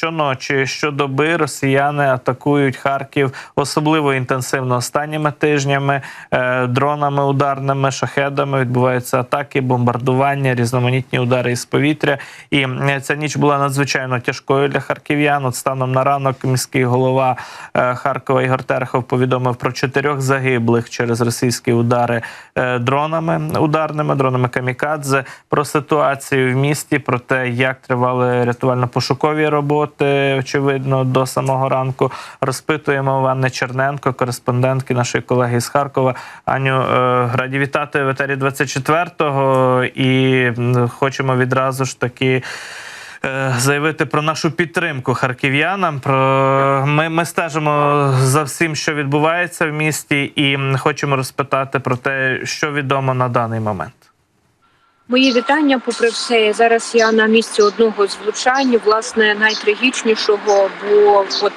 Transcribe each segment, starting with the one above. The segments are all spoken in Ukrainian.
щоночі, щодоби росіяни атакують Харків особливо інтенсивно останніми тижнями. Е, Дронами ударними, шахедами відбуваються атаки, бомбардування, різноманітні удари із повітря. І ця ніч була надзвичайно тяжкою для харків'ян. От станом на ранок міський голова е, Харкова Ігор Терехов повідомив про чотирьох загиблих через російські удари е, дронами ударними, дронами камікадзе. Про ситуацію в місті, про те, як тривали рятувально-пошукові роботи, очевидно, до самого ранку. Розпитуємо Анни Черненко, кореспондентки нашої колеги з Харкова. Аню, е, раді вітати в етері 24-го і хочемо відразу ж таки. е, Заявити про нашу підтримку харків'янам. Про ми, ми стежимо за всім, що відбувається в місті, і хочемо розпитати про те, що відомо на даний момент. Мої вітання, попри все. Зараз я на місці одного з влучань, власне, найтрагічнішого, бо от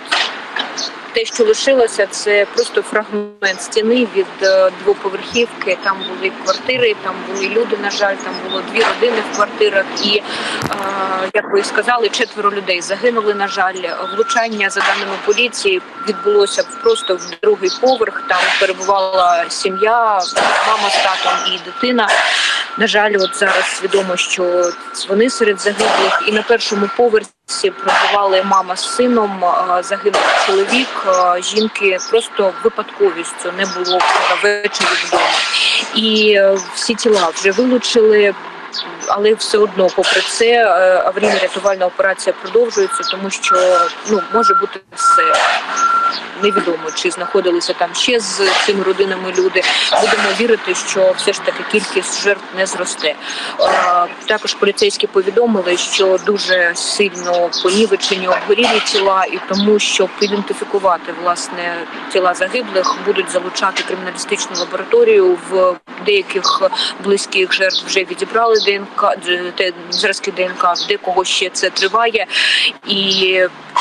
те, що лишилося, це просто фрагмент стіни від е, двоповерхівки. Там були квартири, там були люди. На жаль, там було дві родини в квартирах, і е, як ви сказали, четверо людей загинули. На жаль, влучання за даними поліції відбулося просто в другий поверх. Там перебувала сім'я, мама з татом і дитина. На жаль, от зараз відомо, що вони серед загиблих, і на першому поверсі проживали мама з сином. а, Загинув чоловік. Жінки просто випадковістю не було вчора вдома. І е, всі тіла вже вилучили. Але все одно, попри це, е, аварійно-рятувальна операція продовжується, тому що ну може бути все невідомо, чи знаходилися там ще з цими родинами люди. Будемо вірити, що все ж таки кількість жертв не зросте. Також поліцейські повідомили, що дуже сильно понівечені обгорілі тіла, і тому, щоб ідентифікувати власне тіла загиблих, будуть залучати криміналістичну лабораторію. В деяких близьких жертв вже відібрали ДНК зразки ДНК, в декого ще це триває, і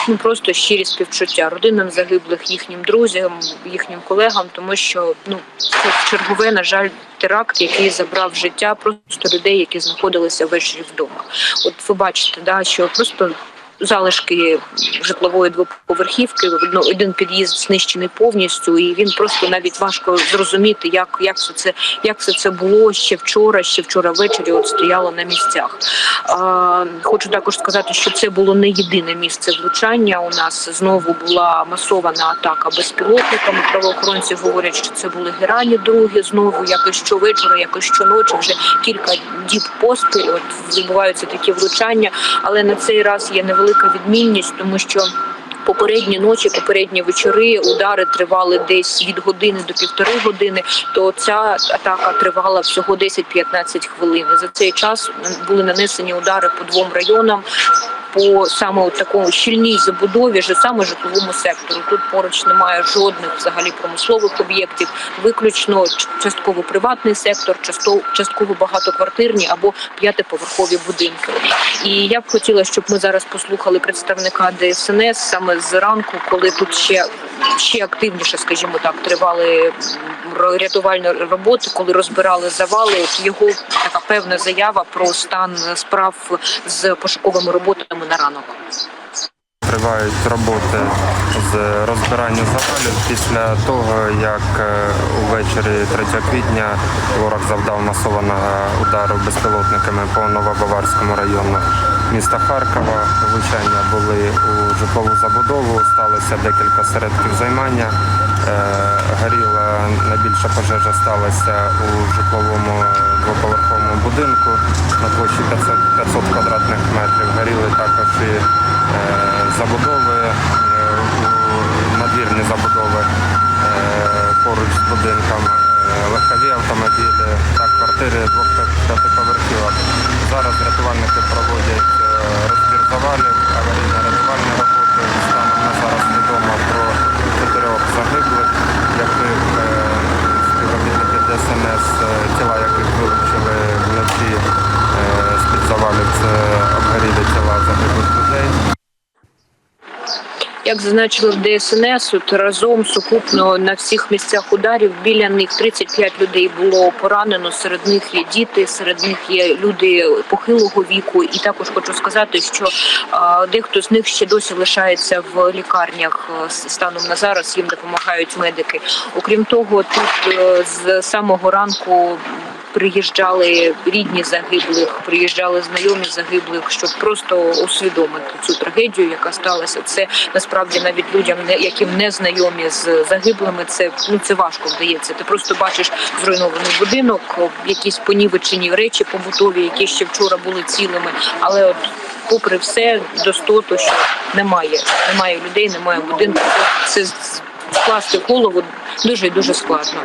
ну просто щирі співчуття родинам загиблих, їхнім друзям, їхнім колегам, тому що ну це чергове, на жаль, теракт, який забрав життя просто людей, які знаходилися ввечері вдома. От ви бачите, да, що просто. Залишки житлової двоповерхівки, один під'їзд знищений повністю, і він просто навіть важко зрозуміти, як, як все це як все це було ще вчора, ще вчора ввечері. От стояло на місцях. А, хочу також сказати, що це було не єдине місце влучання. У нас знову була масована атака безпілотниками. Правоохоронці говорять, що це були герані другі. Знову якось щовечора, якось щоночі, вже кілька діб поспіль. От відбуваються такі влучання, але на цей раз є невелика відмінність, тому що. Попередні ночі, попередні вечори, удари тривали десь від години до півтори години. То ця атака тривала всього 10-15 хвилин. За цей час були нанесені удари по двом районам. По саме такому щільній забудові, же саме житловому сектору. Тут поруч немає жодних взагалі промислових об'єктів, виключно частково приватний сектор, частково багатоквартирні або п'ятиповерхові будинки. І я б хотіла, щоб ми зараз послухали представника ДСНС саме зранку, коли тут ще ще активніше, скажімо так, тривали рятувальні роботи, коли розбирали завали. Його така певна заява про стан справ з пошуковими роботами на ранок. Тривають роботи з розбирання завалів після того, як е, увечері 3 квітня ворог завдав масованого удару безпілотниками по Новобаварському району міста Харкова. Влучання були у житлову забудову, сталося декілька середків займання. Е, Горіла найбільша пожежа сталася у житловому двоповерховому будинку на площі 500, 500 квадратних метрів. Горіли також і е, забудови, е, надвірні забудови е, поруч з будинком, е, легкові автомобілі та квартири двох та п'ятиповерхівок. Зараз рятувальники проводять е, розбір завалів, аварійно-рятувальні роботи. Станом на зараз відомо про чотирьох загиблих, яких е, співробітники ДСНС, е, тіла яких вилучили вночі е, обгорілі тіла загиблих людей. Як зазначили в ДСНС, от разом сукупно на всіх місцях ударів біля них 35 людей було поранено. Серед них є діти, серед них є люди похилого віку. І також хочу сказати, що а, дехто з них ще досі лишається в лікарнях е, станом на зараз. Їм допомагають медики. Окрім того, тут е, з самого ранку. Приїжджали рідні загиблих, приїжджали знайомі загиблих, щоб просто усвідомити цю трагедію, яка сталася. Це насправді навіть людям, яким не знайомі з загиблими, це ну це важко вдається. Ти просто бачиш зруйнований будинок, якісь понівечені речі побутові, які ще вчора були цілими. Але от, попри все, достоту, що немає, немає людей, немає будинку. Це з- скласти в голову дуже і дуже складно.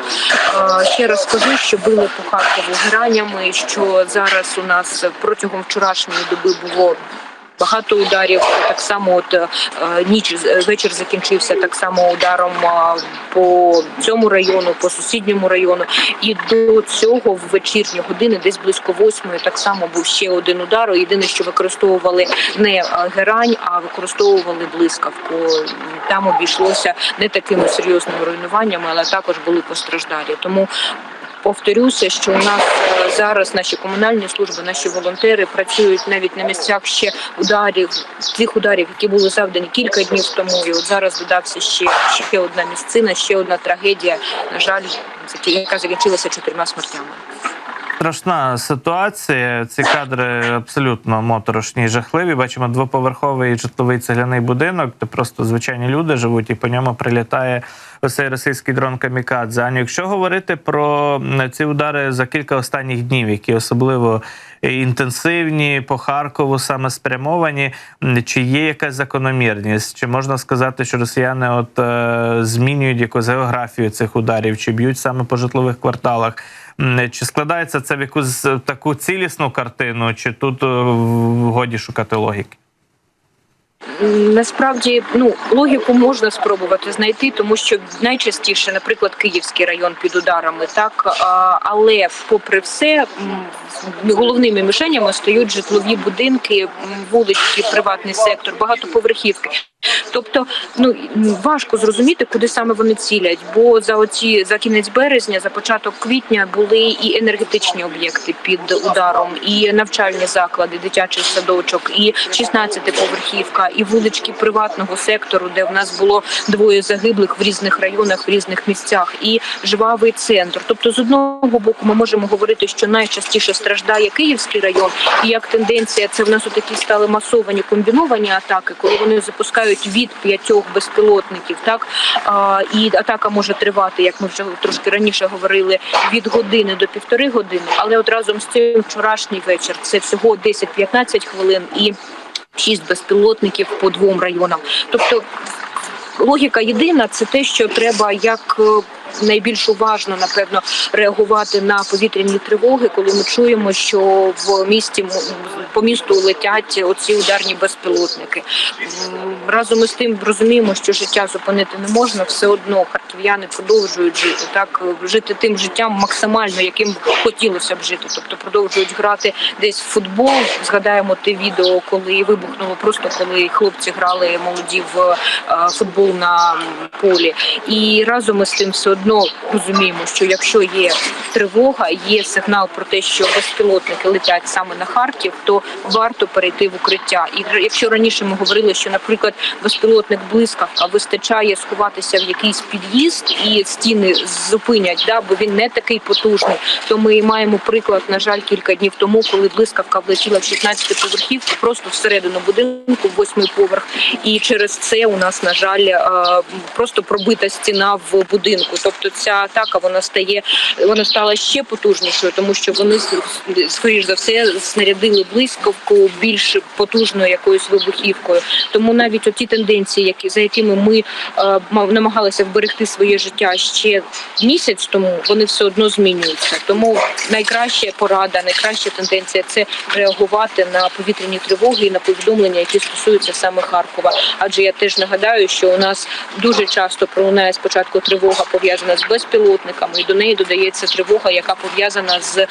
Ще раз скажу, що били по Харкову гранями, що зараз у нас протягом вчорашньої доби було. Багато ударів так само, от е, ніч е, вечір закінчився так само ударом е, по цьому району, по сусідньому району. І до цього в вечірні години, десь близько восьмої, так само був ще один удар. Єдине, що використовували не герань, а використовували блискавку. Там обійшлося не такими серйозними руйнуваннями, але також були постраждалі. Тому повторюся, що у нас е, зараз наші комунальні служби, наші волонтери працюють навіть на місцях ще ударів, тих ударів, які були завдані кілька днів тому. І от зараз додався ще ще одна місцина, ще одна трагедія. На жаль, яка закінчилася чотирма смертями. Страшна ситуація. Ці кадри абсолютно моторошні і жахливі. Бачимо двоповерховий житловий цегляний будинок, де просто звичайні люди живуть, і по ньому прилітає ось цей російський дрон Камікадзе. Аню, якщо говорити про ці удари за кілька останніх днів, які особливо інтенсивні по Харкову саме спрямовані, чи є якась закономірність? Чи можна сказати, що росіяни от е, змінюють якусь географію цих ударів, чи б'ють саме по житлових кварталах? Чи складається це в якусь е, таку цілісну картину, чи тут е, годі шукати логіки? Насправді, ну логіку можна спробувати знайти, тому що найчастіше, наприклад, Київський район під ударами, так але попри все, головними мішенями стають житлові будинки, вулички, приватний сектор, багатоповерхівки. Тобто, ну важко зрозуміти, куди саме вони цілять, бо за оці за кінець березня, за початок квітня були і енергетичні об'єкти під ударом, і навчальні заклади, дитячий садочок, і 16-поверхівка, і вулички приватного сектору, де в нас було двоє загиблих в різних районах, в різних місцях, і жвавий центр. Тобто, з одного боку, ми можемо говорити, що найчастіше страждає Київський район, і як тенденція, це в нас такі стали масовані комбіновані атаки, коли вони запускають від п'ятьох безпілотників, так а, і атака може тривати, як ми вже трошки раніше говорили, від години до півтори години. Але от разом з цим вчорашній вечір це всього 10-15 хвилин і шість безпілотників по двом районам. Тобто логіка єдина це те, що треба як. Найбільш уважно напевно реагувати на повітряні тривоги, коли ми чуємо, що в місті по місту летять оці ударні безпілотники. Разом із тим розуміємо, що життя зупинити не можна. Все одно харків'яни продовжують жити, так жити тим життям максимально, яким хотілося б жити. Тобто продовжують грати десь в футбол. Згадаємо те відео, коли вибухнуло, просто коли хлопці грали молоді в е, футбол на полі. І разом із тим все одно розуміємо, що якщо є тривога, є сигнал про те, що безпілотники летять саме на Харків, то варто перейти в укриття. І якщо раніше ми говорили, що, наприклад, безпілотник блискавка вистачає сховатися в якийсь під'їзд і стіни зупинять, да, бо він не такий потужний, то ми маємо приклад, на жаль, кілька днів тому, коли блискавка влетіла в 16 поверхівку, просто всередину будинку, восьмий поверх, і через це у нас, на жаль, е, просто пробита стіна в будинку. Тобто ця атака вона стає, вона стала ще потужнішою, тому що вони скоріш за все снарядили блискавку більш потужною якоюсь вибухівкою. Тому навіть оті тенденції, які за якими ми е, намагалися вберегти своє життя ще місяць тому, вони все одно змінюються. Тому найкраща порада, найкраща тенденція це реагувати на повітряні тривоги і на повідомлення, які стосуються саме Харкова. Адже я теж нагадаю, що у нас дуже часто пролунає спочатку тривога пов'язана пов'язана з безпілотниками, і до неї додається тривога, яка пов'язана з е,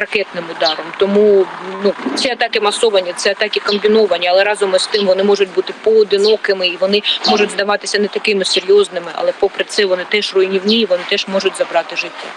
ракетним ударом. Тому ну ці атаки масовані, це атаки комбіновані, але разом із тим вони можуть бути поодинокими і вони можуть здаватися не такими серйозними, але попри це вони теж руйнівні, і вони теж можуть забрати життя.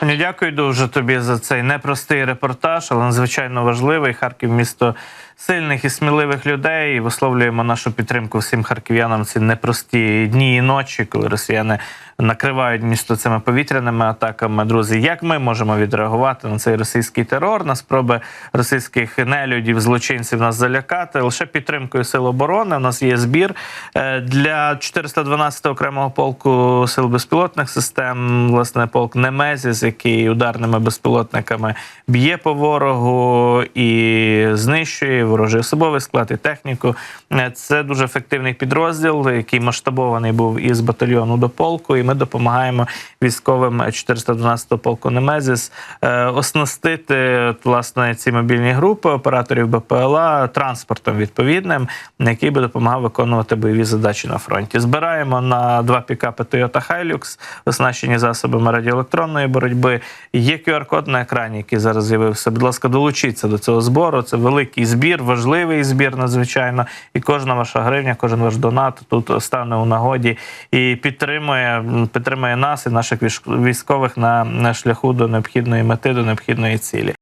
Аню, дякую дуже тобі за цей непростий репортаж, але надзвичайно важливий. Харків місто сильних і сміливих людей. І висловлюємо нашу підтримку всім харків'янам ці непрості дні і ночі, коли росіяни накривають місто цими повітряними атаками. Друзі, як ми можемо відреагувати на цей російський терор, на спроби російських нелюдів, злочинців нас залякати? Лише підтримкою сил оборони. У нас є збір е, для 412 окремого полку сил безпілотних систем. Власне, полк Немезіс, який ударними безпілотниками б'є по ворогу і знищує ворожий особовий склад і техніку. Е, Це дуже ефективний підрозділ, який масштабований був із батальйону до полку. І ми допомагаємо військовим 412 полку Немезіс е, оснастити власне ці мобільні групи операторів БПЛА транспортом відповідним, який би допомагав виконувати бойові задачі на фронті. Збираємо на два пікапи Toyota Hilux, оснащені засобами радіоелектронної боротьби. Є QR-код на екрані, який зараз з'явився. Будь ласка, долучіться до цього збору. Це великий збір, важливий збір, надзвичайно. І кожна ваша гривня, кожен ваш донат тут стане у нагоді і підтримує, підтримує нас і наших військових на, на шляху до необхідної мети, до необхідної цілі.